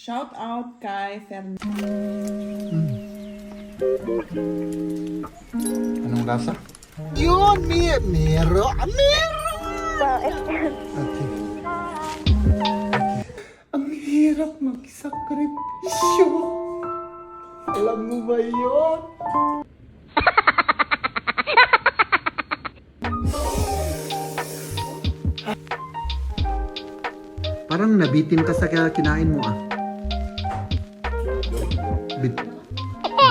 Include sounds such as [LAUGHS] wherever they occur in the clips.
Shout out kay Fernando. Anong lasa? Yun, may, mero, ah, mero! Okay. Ang hirap magsakripisyo. Alam mo ba yun? Parang nabitin ka sa kinain mo ah.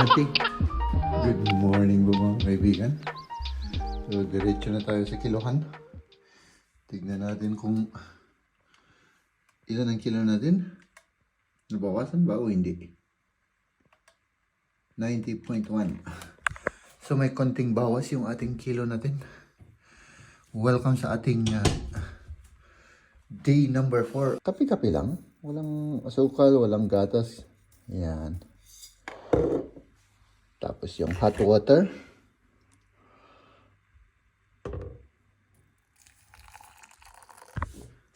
Batik. Good morning po mga kaibigan. So, diretso na tayo sa kilohan. Tignan natin kung ilan ang kilo natin. Nabawasan ba o hindi? 90.1. So may konting bawas yung ating kilo natin. Welcome sa ating uh, day number 4. Kape-kape lang. Walang asukal, walang gatas. Yan. Tapos yung hot water.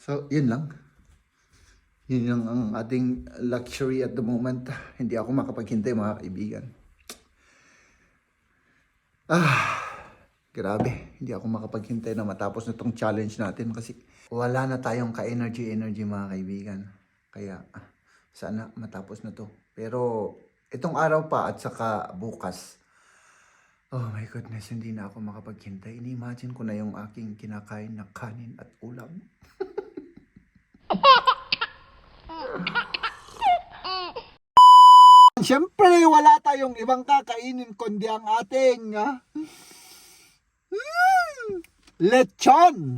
So, yun lang. Yun lang ang ating luxury at the moment. Hindi ako makapaghintay mga kaibigan. Ah, grabe. Hindi ako makapaghintay na matapos na tong challenge natin kasi wala na tayong ka-energy-energy mga kaibigan. Kaya ah, sana matapos na to. Pero itong araw pa at saka bukas, Oh my goodness, hindi na ako makapaghintay. Ini-imagine ko na yung aking kinakain na kanin at ulam. [LAUGHS] Siyempre, wala tayong ibang kakainin kundi ang ating ah, mm, lechon.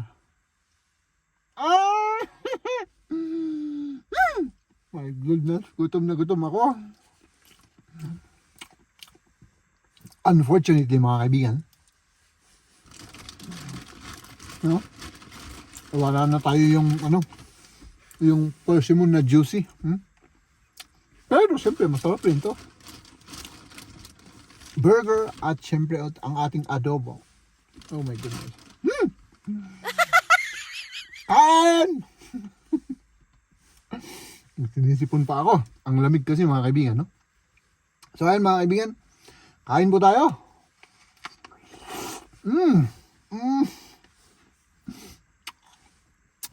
Ah! [LAUGHS] Mm, My goodness, gutom na gutom ako. Unfortunately, mga kaibigan, no? wala na tayo yung ano, yung persimmon na juicy. Hmm? Pero siyempre, masarap rin to. Burger at siyempre at ang ating adobo. Oh my goodness. Hmm! [LAUGHS] Kain! [LAUGHS] Sinisipon pa ako. Ang lamig kasi mga kaibigan, no? So ayun mga kaibigan, kain po tayo. Mmm! Mmm!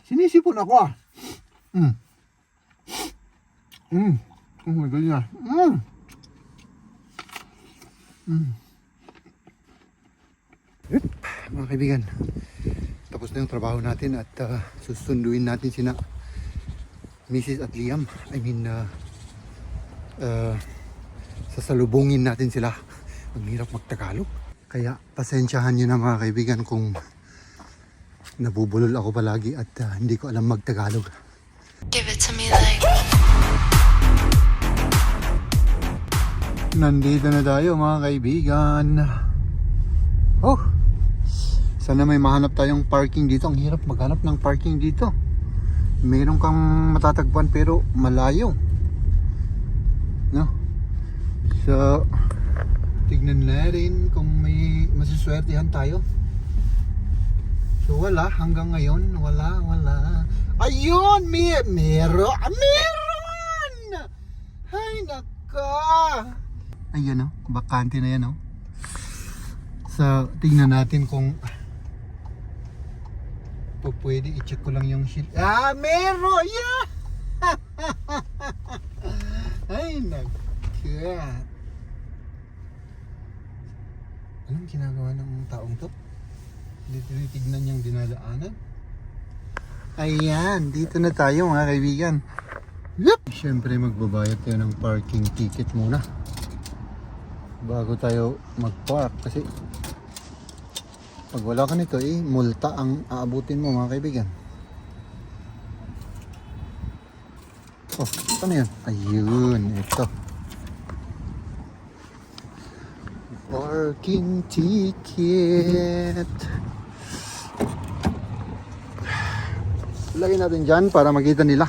Sinisipon ako ah. Mmm! Mmm! Oh my goodness. Mmm! Mga kaibigan, tapos na yung trabaho natin at uh, susunduin natin sina Mrs. at Liam. I mean, uh, uh, sasalubungin natin sila. Ang hirap magtagalog. Kaya pasensyahan nyo na mga kaibigan kung nabubulol ako palagi at uh, hindi ko alam magtagalog. Give it to me like Nandito na tayo mga kaibigan. Oh! Sana may mahanap tayong parking dito. Ang hirap maghanap ng parking dito. Meron kang matatagpuan pero malayo. So, tignan natin kung may masiswertihan tayo. So wala hanggang ngayon, wala, wala. Ayun! May, mero! ah, Meron! Ay, naka! Ayan oh, bakante na yan oh. So, tingnan natin kung po pwede i-check ko lang yung shield. Ah, meron! Yeah! [LAUGHS] Ay, nagka. Anong ginagawa ng taong to? Tinitignan niyang dinadaanan. Ayan, dito na tayo mga kaibigan. Yep. Siyempre magbabayad tayo ng parking ticket muna. Bago tayo mag-park kasi pag wala ka nito eh, multa ang aabutin mo mga kaibigan. Oh, ano yan? Ayun, ito. Parking ticket. Lagyan natin dyan para makita nila.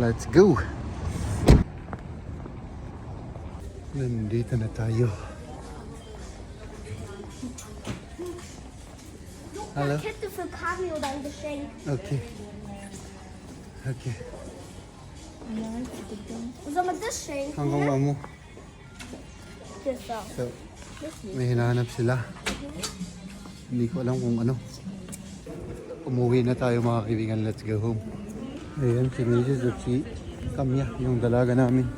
Let's go. Nandito na tayo. Geschenkt. Okay. Okay. Hanggang mo. This zo. So, may hinahanap sila. Hindi ko alam kung ano. Umuwi na tayo mga kaibigan. Let's go home. Ayan, si Mrs. at si Kamya, yung dalaga namin.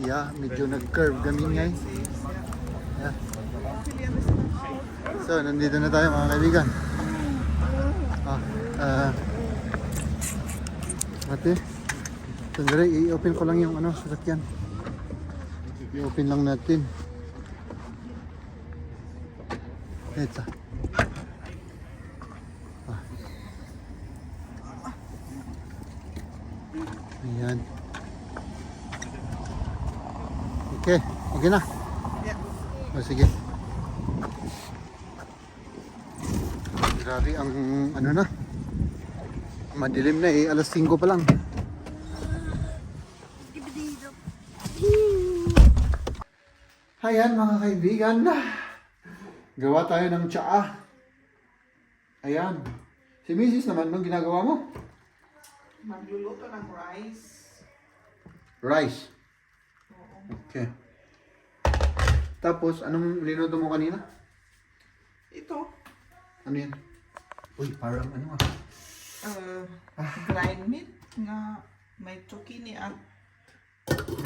Yeah, medyo nag-curve kami ngayon. Yeah. So, nandito na tayo mga kaibigan. Ah, ah, ate, sandali, i-open ko lang yung ano, sasakyan. I-open lang natin. Ito. Ah. Ayan. Okay, okay na. O sige. Grabe ang ano na. Madilim na eh, alas 5 pa lang. Ayan mga kaibigan. Gawa tayo ng tsaa. Ayan. Si Mrs. naman, anong ginagawa mo? Magluluto ng rice. Rice. Okay. Tapos, anong linuto mo kanina? Ito, Ano yan? Uy, parang ano ah. uh, grind meat nga may zucchini at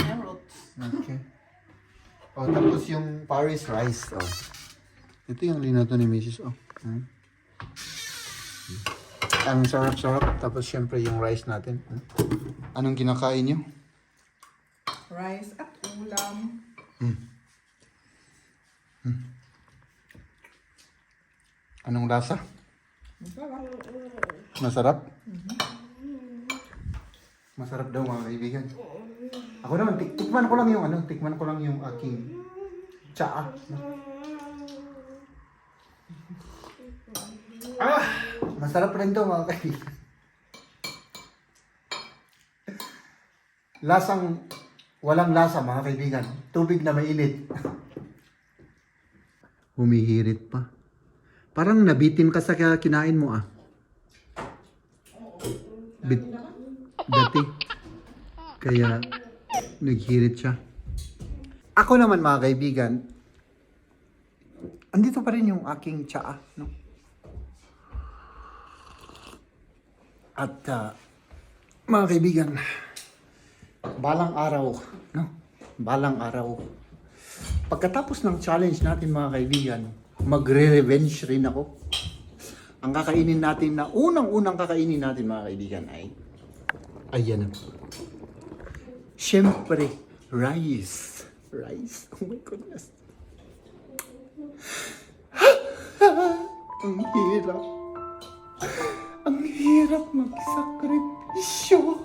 carrots. Okay. Oh, tapos yung Paris rice. Oh. Ito yung linato ni Mrs. Oh. Hmm. Ang sarap-sarap. Tapos syempre yung rice natin. Hmm. Anong kinakain nyo? Rice at ulam. Anong lasa? Masarap. Masarap? Masarap daw mga kaibigan. Ako naman, tik tikman ko lang yung ano, tikman ko lang yung aking tsaa. Ah! Masarap rin to mga kaibigan. Lasang walang lasa mga kaibigan. Tubig na mainit. Humihirit pa. Parang nabitin ka sa kinain mo ah. Bit dati. Kaya naghirit siya. Ako naman mga kaibigan, andito pa rin yung aking tsaa, no? At ah, mga kaibigan, balang araw, no? Balang araw. Pagkatapos ng challenge natin mga kaibigan, magre-revenge rin ako. Ang kakainin natin na unang-unang kakainin natin mga kaibigan ay ayan na. Siyempre, rice. Rice. Oh my goodness. Ang hirap. Ang hirap magsakripisyo.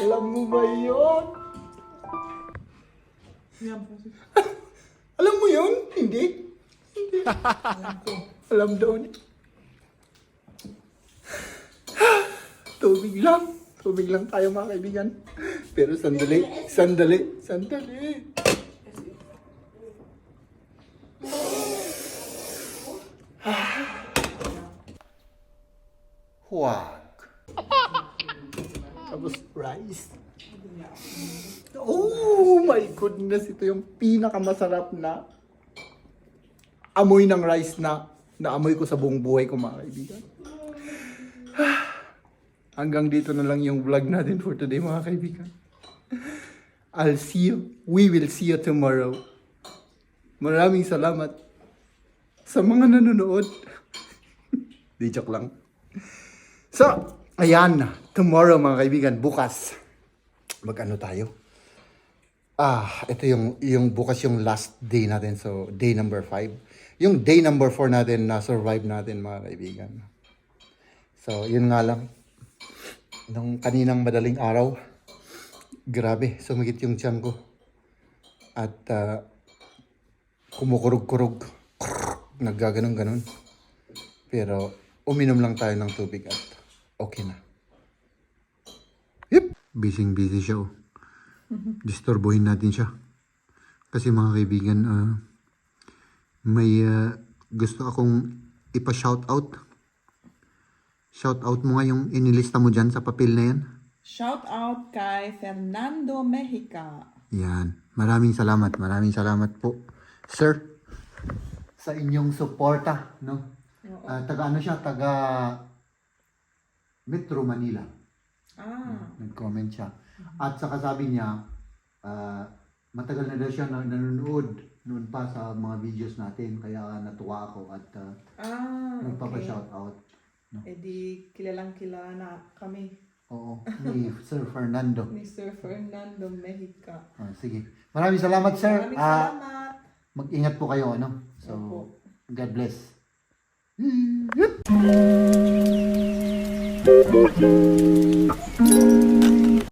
Alam mo ba yun? Po Alam mo yun? Hindi? Hindi. Alam doon. Tubig lang. Tubig lang tayo mga kaibigan. Pero sandali, sandali, sandali. Huwag. Tapos rice. Oh my goodness, ito yung pinakamasarap na amoy ng rice na naamoy ko sa buong buhay ko mga kaibigan. Hanggang dito na lang yung vlog natin for today mga kaibigan. I'll see you. We will see you tomorrow. Maraming salamat sa mga nanonood. [LAUGHS] Di joke lang. So, ayan. Tomorrow mga kaibigan, bukas. Mag-ano tayo? Ah, ito yung, yung bukas yung last day natin. So, day number 5. Yung day number 4 natin, na-survive natin mga kaibigan. So, yun nga lang. Nung kaninang madaling araw, grabe, sumikit yung tiyan ko. At ah, kumukurog-kurog. Naggaganon-ganon. Pero, uminom lang tayo ng tubig at okay na. Yep. Busy-busy siya oh. Disturbohin natin siya. Kasi mga kaibigan, ah, may ah, gusto akong ipa-shout out. Shout out mo nga yung inilista mo dyan sa papel na yan. Shout out kay Fernando Mexica. Yan. Maraming salamat. Maraming salamat po. Sir, sa inyong suporta, no? Ah, taga ano siya? Taga Metro Manila. Ah, Nag-comment siya. At saka sabi niya, ah, matagal na daw siya na nanonood noon pa sa mga videos natin. Kaya natuwa ako at ah, ah, okay. nagpapa-shout out. Eh di kilalang kilala na kami Oo, ni [LAUGHS] Sir Fernando. ni Sir Fernando Mexica. Ah, sige. Maraming salamat, sir. Maraming Ah, salamat. mag-ingat po kayo, ano? So, Opo. God bless. [LAUGHS]